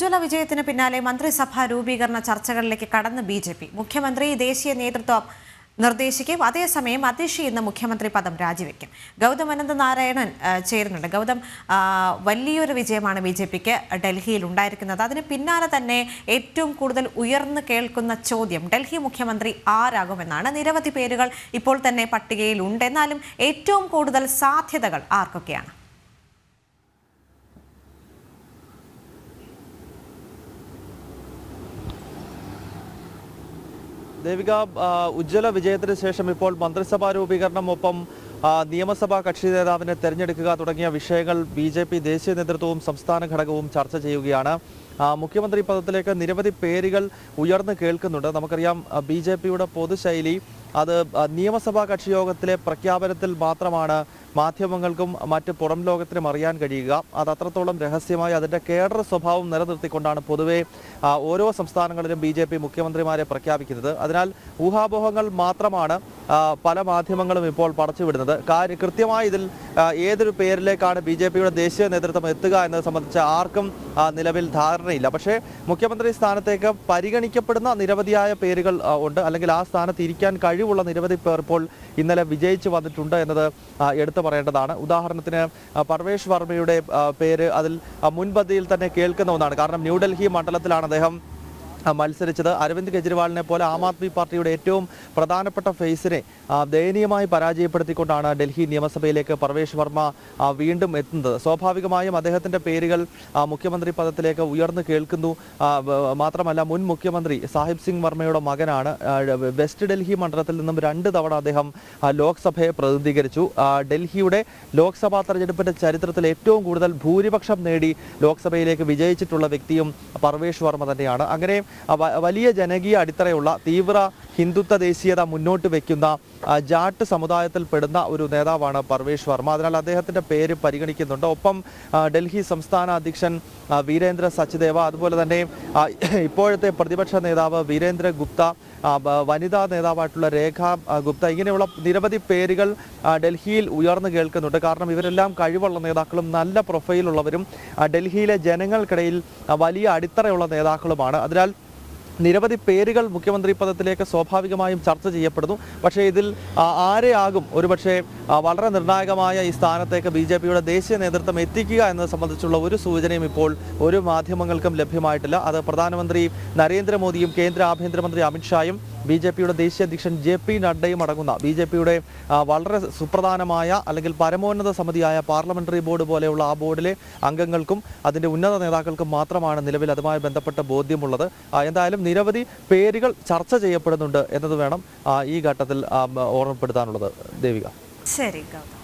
ഉജ്ജ്വല വിജയത്തിന് പിന്നാലെ മന്ത്രിസഭാ രൂപീകരണ ചർച്ചകളിലേക്ക് കടന്ന് ബി ജെ പി. മുഖ്യമന്ത്രി ദേശീയ നേതൃത്വം നിർദ്ദേശിക്കും. അതേസമയം അതിഷി ഇന്ന് മുഖ്യമന്ത്രി പദം രാജിവെക്കും. ഗൗതം അനന്ത നാരായണൻ ചേരുന്നുണ്ട്. ഗൗതം വലിയൊരു വിജയമാണ് ബി ജെ പിക്ക് ഡൽഹിയിൽ ഉണ്ടായിരിക്കുന്നത്. അതിന് പിന്നാലെ തന്നെ ഏറ്റവും കൂടുതൽ ഉയർന്നു കേൾക്കുന്ന ചോദ്യം ഡൽഹി മുഖ്യമന്ത്രി ആരാകുമെന്നാണ്. നിരവധി പേരുകൾ ഇപ്പോൾ തന്നെ പട്ടികയിൽ ഉണ്ട് എന്നാലും ഏറ്റവും കൂടുതൽ സാധ്യതകൾ ആർക്കൊക്കെയാണ്? ദേവിക ഉജ്ജ്വല വിജയത്തിന് ശേഷം ഇപ്പോൾ മന്ത്രിസഭാ രൂപീകരണം ഒപ്പം നിയമസഭാ കക്ഷി നേതാവിനെ തെരഞ്ഞെടുക്കുക തുടങ്ങിയ വിഷയങ്ങൾ ബി ജെ പി ദേശീയ നേതൃത്വവും സംസ്ഥാന ഘടകവും ചർച്ച ചെയ്യുകയാണ്. മുഖ്യമന്ത്രി പദത്തിലേക്ക് നിരവധി പേരുകൾ ഉയർന്നു കേൾക്കുന്നുണ്ട്. നമുക്കറിയാം ബി ജെ പിയുടെ പൊതുശൈലി അത് നിയമസഭാ കക്ഷി യോഗത്തിലെ പ്രഖ്യാപനത്തിൽ മാത്രമാണ് മാധ്യമങ്ങൾക്കും മറ്റ് പുറം ലോകത്തിനും അറിയാൻ കഴിയുക. അത് അത്രത്തോളം രഹസ്യമായി അതിന്റെ കേഡർ സ്വഭാവം നിലനിർത്തിക്കൊണ്ടാണ് പൊതുവെ ഓരോ സംസ്ഥാനങ്ങളിലും ബി ജെ പി മുഖ്യമന്ത്രിമാരെ പ്രഖ്യാപിക്കുന്നത്. അതിനാൽ ഊഹാപോഹങ്ങൾ മാത്രമാണ് പല മാധ്യമങ്ങളും ഇപ്പോൾ പടച്ചുവിടുന്നത്. കാര്യ കൃത്യമായി ഇതിൽ ഏതൊരു പേരിലേക്കാണ് ബി ജെ പിയുടെ ദേശീയ നേതൃത്വം എത്തുക എന്നത് സംബന്ധിച്ച് ആർക്കും നിലവിൽ ധാരണയില്ല. പക്ഷേ മുഖ്യമന്ത്രി സ്ഥാനത്തേക്ക് പരിഗണിക്കപ്പെടുന്ന നിരവധിയായ പേരുകൾ ഉണ്ട്. അല്ലെങ്കിൽ ആ സ്ഥാനത്ത് ഇരിക്കാൻ കഴിവുള്ള നിരവധി പേർ ഇപ്പോൾ ഇന്നലെ വിജയിച്ചു വന്നിട്ടുണ്ട് എന്നത് ആ, എടുത്തു പറയേണ്ടതാണ്. ഉദാഹരണത്തിന് പർവേഷ് വർമ്മയുടെ പേര് അതിൽ മുൻപതിയിൽ തന്നെ കേൾക്കുന്ന ഒന്നാണ്. കാരണം ന്യൂഡൽഹി മണ്ഡലത്തിലാണ് അദ്ദേഹം മത്സരിച്ചത് അരവിന്ദ് കെജ്രിവാളിനെ പോലെ ആം ആദ്മി പാർട്ടിയുടെ ഏറ്റവും പ്രധാനപ്പെട്ട ഫേസിനെ ദയനീയമായി പരാജയപ്പെടുത്തിക്കൊണ്ടാണ് ഡൽഹി നിയമസഭയിലേക്ക് പർവേഷ് വർമ്മ വീണ്ടും എത്തുന്നത്. സ്വാഭാവികമായും അദ്ദേഹത്തിന്റെ പേരുകൾ മുഖ്യമന്ത്രി പദത്തിലേക്ക് ഉയർന്നു കേൾക്കുന്നു. മാത്രമല്ല മുൻ മുഖ്യമന്ത്രി സാഹിബ് സിംഗ് വർമ്മയുടെ മകനാണ്. വെസ്റ്റ് ഡൽഹി മണ്ഡലത്തിൽ നിന്നും രണ്ട് തവണ അദ്ദേഹം ലോക്സഭയെ പ്രതിനിധീകരിച്ചു. ഡൽഹിയുടെ ലോക്സഭാ തെരഞ്ഞെടുപ്പിന്റെ ചരിത്രത്തിൽ ഏറ്റവും കൂടുതൽ ഭൂരിപക്ഷം നേടി ലോക്സഭയിലേക്ക് വിജയിച്ചിട്ടുള്ള വ്യക്തിയും പർവേഷ് വർമ്മ തന്നെയാണ്. അങ്ങനെ വലിയ ജനകീയ അടിത്തറയുള്ള തീവ്ര ഹിന്ദുത്വ ദേശീയത മുന്നോട്ട് വെക്കുന്ന ആ, ജാട്ട് സമുദായത്തിൽപ്പെടുന്ന ഒരു നേതാവാണ് പർവേഷ് വർമ്മ. അതിനാൽ അദ്ദേഹത്തിന്റെ പേര് പരിഗണിക്കുന്നുണ്ട്. ഒപ്പം ഡൽഹി സംസ്ഥാന അധ്യക്ഷൻ വീരേന്ദ്ര സച്ദേവ അതുപോലെ തന്നെ ഇപ്പോഴത്തെ പ്രതിപക്ഷ നേതാവ് വീരേന്ദ്ര ഗുപ്ത വനിതാ നേതാവായിട്ടുള്ള രേഖ ഗുപ്ത ഇങ്ങനെയുള്ള നിരവധി പേരുകൾ ഡൽഹിയിൽ ഉയർന്നു കേൾക്കുന്നുണ്ട്. കാരണം ഇവരെല്ലാം കഴിവുള്ള നേതാക്കളും നല്ല പ്രൊഫൈലുള്ളവരും ഡൽഹിയിലെ ജനങ്ങൾക്കിടയിൽ വലിയ അടിത്തറയുള്ള നേതാക്കളുമാണ്. അതിനാൽ നിരവധി പേരുകൾ മുഖ്യമന്ത്രി പദത്തിലേക്ക് സ്വാഭാവികമായും ചർച്ച ചെയ്യപ്പെടുന്നു. പക്ഷേ ഇതിൽ ആരെയാകും? ഒരുപക്ഷെ വളരെ നിർണായകമായ ഈ സ്ഥാനത്തേക്ക് ബി ജെ പിയുടെ ദേശീയ നേതൃത്വം എത്തിക്കുക എന്നത് സംബന്ധിച്ചുള്ള ഒരു സൂചനയും ഇപ്പോൾ ഒരു മാധ്യമങ്ങൾക്കും ലഭ്യമായിട്ടില്ല. അത് പ്രധാനമന്ത്രി നരേന്ദ്രമോദിയും കേന്ദ്ര ആഭ്യന്തരമന്ത്രി അമിത്ഷായും ബി ജെ പിയുടെ ദേശീയ അധ്യക്ഷൻ ജെ പി നഡ്ഡയും അടങ്ങുന്ന ബി ജെ പിയുടെ വളരെ സുപ്രധാനമായ അല്ലെങ്കിൽ പരമോന്നത സമിതിയായ പാർലമെന്ററി ബോർഡ് പോലെയുള്ള ആ ബോർഡിലെ അംഗങ്ങൾക്കും അതിന്റെ ഉന്നത നേതാക്കൾക്കും മാത്രമാണ് നിലവിൽ അതുമായി ബന്ധപ്പെട്ട ബോധ്യമുള്ളത്. എന്തായാലും നിരവധി പേരുകൾ ചർച്ച ചെയ്യപ്പെടുന്നുണ്ട് എന്നത് വേണം ഈ ഘട്ടത്തിൽ ഓർമ്മപ്പെടുത്താനുള്ളത്. ദേവിക. ശരി ഗൗതം